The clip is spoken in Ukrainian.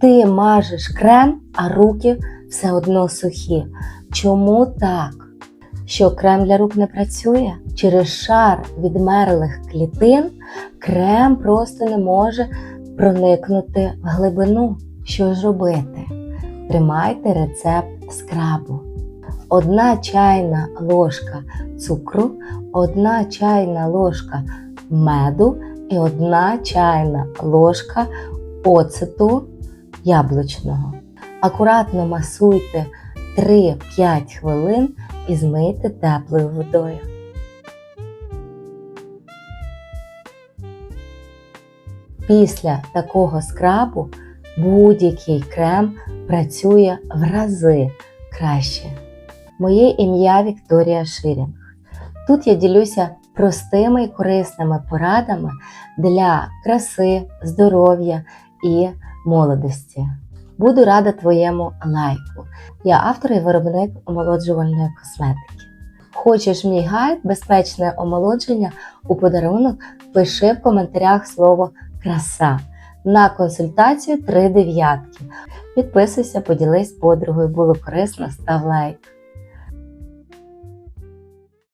Ти мажеш крем, а руки все одно сухі. Чому так? Що крем для рук не працює? Через шар відмерлих клітин крем просто не може проникнути в глибину. Що ж робити? Тримайте рецепт скрабу. Одна чайна ложка цукру, одна чайна ложка меду і одна чайна ложка оцету яблучного. Акуратно масуйте 3-5 хвилин і змийте теплою водою. Після такого скрабу будь-який крем працює в рази краще. Моє ім'я Вікторія Ширінг. Тут я ділюся простими і корисними порадами для краси, здоров'я і молодості. Буду рада твоєму лайку. Я автор і виробник омолоджувальної косметики. Хочеш мій гайд безпечне омолодження у подарунок? Пиши в коментарях слово краса. На консультацію три дев'ятки. Підписуйся, поділись подругою, було корисно, став лайк.